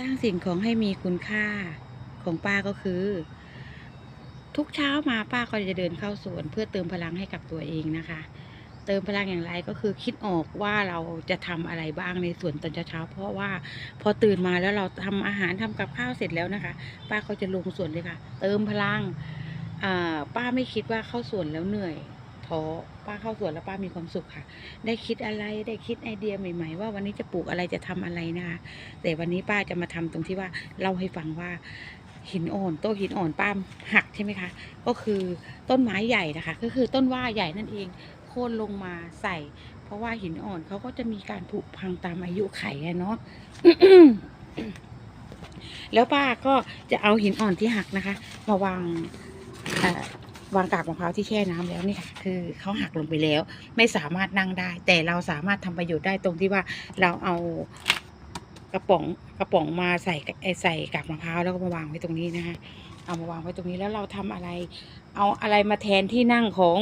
สร้างสิ่งของให้มีคุณค่าของป้าก็คือ ทุกเช้ามาป้าก็จะเดินเข้าสวน เพื่อเติมพลังให้กับตัวเองนะคะ เติมพลังอย่างไรก็คือคิดออกว่าเราจะทำอะไรบ้างในสวนตอนเช้าเพราะว่าพอตื่นมาแล้วเราทำอาหารทำกับข้าวเสร็จแล้วนะคะ ป้าก็จะลงสวนเลยค่ะ เติมพลังป้าไม่คิดว่าเข้าสวนแล้วเหนื่อย ท้อป้าเข้าสวนแล้วป้ามีความสุขค่ะ ได้คิดอะไรได้คิดไอเดียใหม่ ๆ ว่าวันนี้จะปลูกอะไรจะทำอะไรนะคะแต่วันนี้ป้าจะมาทำตรงที่ว่าเล่าให้ฟังว่าหินอ่อนโต้หินอ่อนป้าหักใช่ไหมคะ ก็คือต้นไม้ใหญ่นะคะ ก็คือต้นว่าใหญ่นั่นเองโค่นลงมาใส่ เพราะว่าหินอ่อนเขาก็จะมีการผุพังตามอายุไขเนาะแล้วป้าก็จะเอาหินอ่อนที่หักนะคะ มาวางอ วางกากมะพร้าวที่แช่น้ำแล้วนี่ค่ะ คือเขาหักลงไปแล้ว ไม่สามารถนั่งได้ แต่เราสามารถทำประโยชน์ได้ตรงที่ว่าเราเอากระป๋องกระป๋องมาใส่ใส่กากมะพร้าวแล้วก็มาวางไว้ตรงนี้นะคะเอามาวางไว้ตรงนี้แล้วเราทำอะไร เอาอะไรมาแทนที่นั่งของ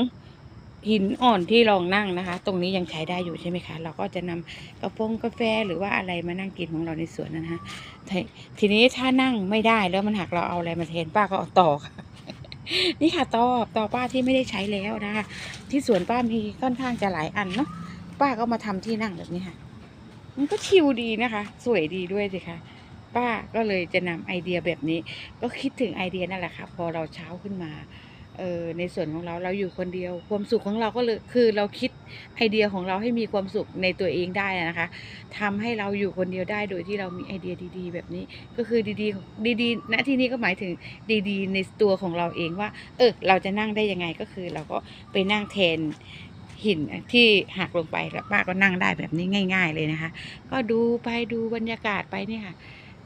หินอ่อนที่รองนั่งนะคะ ตรงนี้ยังใช้ได้อยู่ใช่ไหมคะ เราก็จะนำกระโปงกาแฟหรือว่าอะไรมานั่งกินของเราในสวนนะฮะทีทีนี้ถ้านั่งไม่ได้แล้วมันหักเราเอาอะไรมาแทนป้าก็เอาต่อค่ะ นี่ค่ะตอตอป้าที่ไม่ได้ใช้แล้วนะคะ ที่สวนป้ามีค่อนข้างจะหลายอันเนาะป้าก็มาทำที่นั่งแบบนี้ค่ะ มันก็ชิวดีนะคะ สวยดีด้วยสิคะป้าก็เลยจะนำไอเดียแบบนี้ ก็คิดถึงไอเดียนั่นแหละค่ะ พอเราเช้าขึ้นมา เออในส่วนของเราเราอยู่คนเดียว ความสุขของเราก็เลยคือเราคิดไอเดียของเราให้มีความสุขในตัวเองได้นะคะทำให้เราอยู่คนเดียวได้โดยที่เรามีไอเดียดี ๆ แบบนี้ก็คือดีๆดีๆณที่นี้ก็หมายถึงดีๆ ในตัวของเราเองว่า เออเราจะนั่งได้ยังไงก็คือ เราก็ไปนั่งแทนหินที่หักลงไปแล้วป้าก็นั่งได้แบบนี้ง่าย ๆ เลยนะคะ ก็ดูไปดูบรรยากาศไปเนี่ยค่ะ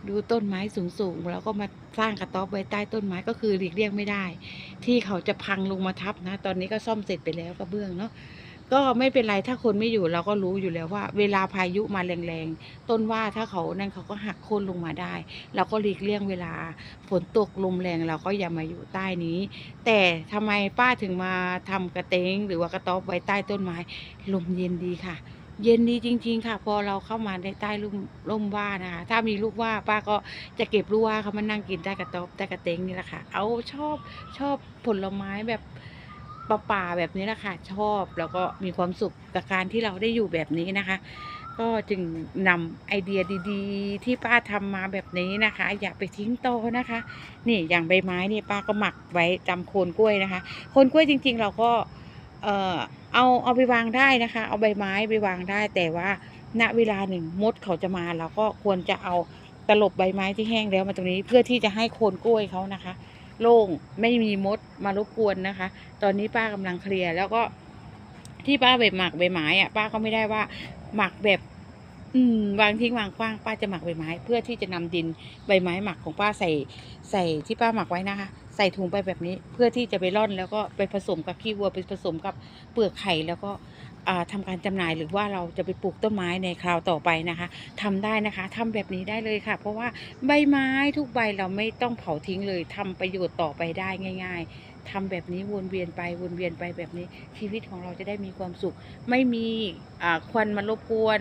ดูต้นไม้สูงๆแล้วก็มาสร้างกระต๊อบไว้ใต้ต้นไม้ก็คือหลีกเลี่ยงไม่ได้ ที่เขาจะพังลงมาทับนะ ตอนนี้ก็ซ่อมเสร็จไปแล้วกระเบื้องเนาะก็ไม่เป็นไรถ้าคนไม่อยู่เราก็รู้อยู่แล้วว่า เวลาพายุมาแรงๆ ต้นว่าถ้าเขานั่นเขาก็หักโค่นลงมาได้ เราก็หลีกเลี่ยงเวลาฝนตกลมแรงเราก็อย่ามาอยู่ใต้นี้ แต่ทำไมป้าถึงมาทำกระเตงหรือว่ากระต๊อบไว้ใต้ต้นไม้ลมเย็นดีค่ะ เย็นดีจริง ๆ ค่ะ พอเราเข้ามาในใต้ร่มร่มว่านะคะ ถ้ามีลูกว่าป้าก็จะเก็บลูกว่าเขามานั่งกินใต้กระต๊อบใต้กระเตงนี่แหละค่ะ เอาชอบชอบผลไม้แบบป่าๆแบบนี้แหละค่ะ ชอบแล้วก็มีความสุขกับการที่เราได้อยู่แบบนี้นะคะ ก็จึงนำไอเดียดีๆ ที่ป้าทำมาแบบนี้นะคะ อย่าไปทิ้งโตนะคะ นี่อย่างใบไม้นี่ป้าก็หมักไว้จำโคนกล้วยนะคะ โคนกล้วยจริง ๆ เราก็ เอ่อเอาเอาไปวางได้นะคะ เอาใบไม้ไปวางได้ แต่ว่าณเวลาหนึ่งมดเขาจะมาเราก็ควรจะเอาตลบใบไม้ที่แห้งแล้วมาตรงนี้เพื่อที่จะให้โคนกล้วยเขานะคะ โล่งไม่มีมดมารบกวนนะคะ ตอนนี้ป้ากำลังเคลียร์แล้วก็ที่ป้าไปหมักใบไม้อะป้าก็ไม่ได้ว่าหมักแบบ อืมวางทิ้งวางขว้างป้าจะหมักใบไม้ เพื่อที่จะนำดินใบไม้หมักของป้าใส่ใส่ที่ป้าหมักไว้นะคะ ใส่ถุงไปแบบนี้เพื่อที่จะไปร่อนแล้วก็ไปผสมกับขี้วัวไปผสมกับเปลือกไข่แล้วก็อ่าทำการจำหน่ายหรือว่าเราจะไปปลูกต้นไม้ในคราวต่อไปนะคะทำได้นะคะทำแบบนี้ได้เลยค่ะ เพราะว่าใบไม้ทุกใบเราไม่ต้องเผาทิ้งเลยทำประโยชน์ต่อไปได้ง่าย ๆทำแบบนี้วนเวียนไปวนเวียนไปแบบนี้ชีวิตของเราจะได้มีความสุข ไม่มีควันมารบกวน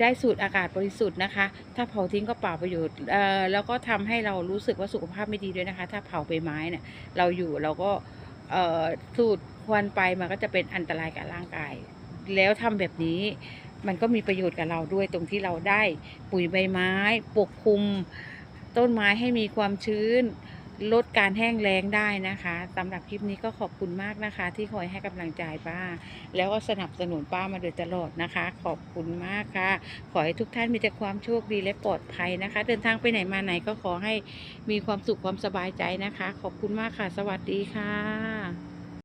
ได้สูดอากาศบริสุทธิ์นะคะ ถ้าเผาทิ้งก็เปล่าประโยชน์แล้วก็ทำให้เรารู้สึกว่าสุขภาพไม่ดีด้วยนะคะ ถ้าเผาใบไม้เนี่ยเราอยู่เราก็สูดควันไปมันก็จะเป็นอันตรายกับร่างกาย แล้วทำแบบนี้มันก็มีประโยชน์กับเราด้วยตรงที่เราได้ปุ๋ยใบไม้ปกคลุม ต้นไม้ให้มีความชื้น ลดการแห้งแล้งได้นะคะสำหรับคลิปนี้ก็ขอบคุณมากนะคะ ที่คอยให้กำลังใจป้า แล้วก็สนับสนุนป้ามาโดยตลอดนะคะ ขอบคุณมากค่ะ ขอให้ทุกท่านมีแต่ความโชคดีและปลอดภัยนะคะ เดินทางไปไหนมาไหนก็ขอให้มีความสุขความสบายใจนะคะ ขอบคุณมากค่ะ สวัสดีค่ะ